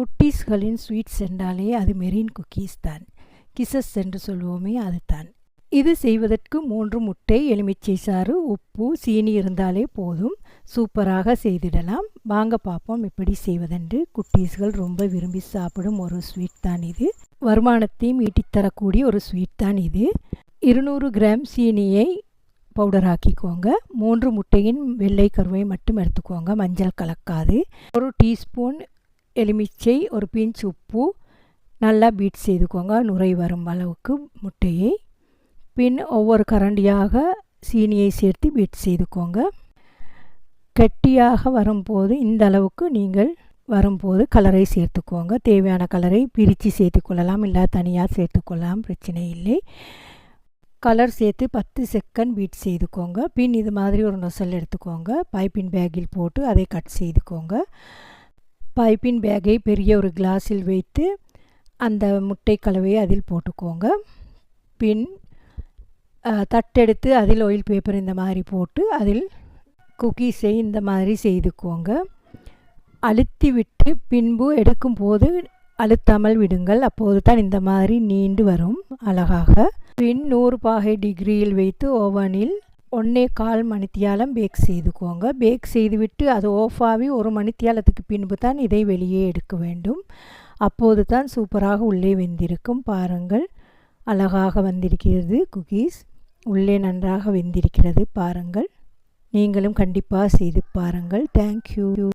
குட்டீஸ்களின் sweets என்றாலே அது marine cookies தான். கிசஸ் என்று சொல்வோமே அதுதான். இது செய்வதற்கு மூன்று முட்டை எலுமிச்சை சாறு உப்பு சீனி இருந்தாலே போதும். சூப்பராக செய்திடலாம். வாங்க பார்ப்போம் எப்படி செய்வதென்று. குட்டீஸ்கள் ரொம்ப விரும்பி சாப்பிடும் ஒரு ஸ்வீட் தான் இது. வருமானத்தையும் ஈட்டித்தரக்கூடிய ஒரு ஸ்வீட் தான் இது. இருநூறு கிராம் சீனியை பவுடர் ஆக்கிக்கோங்க. மூன்று முட்டையின் வெள்ளை கருவை மட்டும் எடுத்துக்கோங்க. மஞ்சள் கலக்காது. ஒரு டீஸ்பூன் எலுமிச்சை ஒரு பிஞ்ச் உப்பு நல்லா பீட் செய்துக்கோங்க. நுரை வரும் அளவுக்கு முட்டையை. பின் ஒவ்வொரு கரண்டியாக சீனியை சேர்த்து பீட் செய்துக்கோங்க. கெட்டியாக வரும்போது இந்த அளவுக்கு நீங்கள் வரும்போது கலரை சேர்த்துக்கோங்க. தேவையான கலரை பிரித்து சேர்த்துக்கொள்ளலாம் இல்லை தனியாக சேர்த்துக்கொள்ளலாம் பிரச்சனை இல்லை. கலர் சேர்த்து பத்து செகண்ட் பீட் செய்துக்கோங்க. பின் இது மாதிரி ஒரு நொசல் எடுத்துக்கோங்க. பைப்பின் பேக்கில் போட்டு அதை கட் செய்துக்கோங்க. பைப்பின் பேக்கை பெரிய ஒரு கிளாஸில் வைத்து அந்த முட்டை கலவையை அதில் போட்டுக்கோங்க. பின் தட்டெடுத்து அதில் ஆயில் பேப்பர் இந்த மாதிரி போட்டு அதில் குக்கீஸை இந்த மாதிரி செய்துக்கோங்க. அழுத்தி விட்டு பின்பு எடுக்கும் போது அழுத்தாமல் விடுங்கள். அப்போது தான் இந்த மாதிரி நீண்டு வரும் அழகாக. பின் நூறு பாகை டிகிரியில் வைத்து ஓவனில் ஒன்றே கால் மணித்தியாலம் பேக் செய்துக்கோங்க. பேக் செய்துவிட்டு அது ஆஃப் ஆகி ஒரு மணித்தியாலத்துக்கு பின்பு தான் இதை வெளியே எடுக்க வேண்டும். அப்போது தான் சூப்பராக உள்ளே வெந்திருக்கும். பாருங்கள். அழகாக வந்திருக்கிறது குக்கீஸ் உள்ளே நன்றாக வெந்திருக்கிறது. பாருங்கள். நீங்களும் கண்டிப்பாக செய்து பாருங்கள். தேங்க்யூ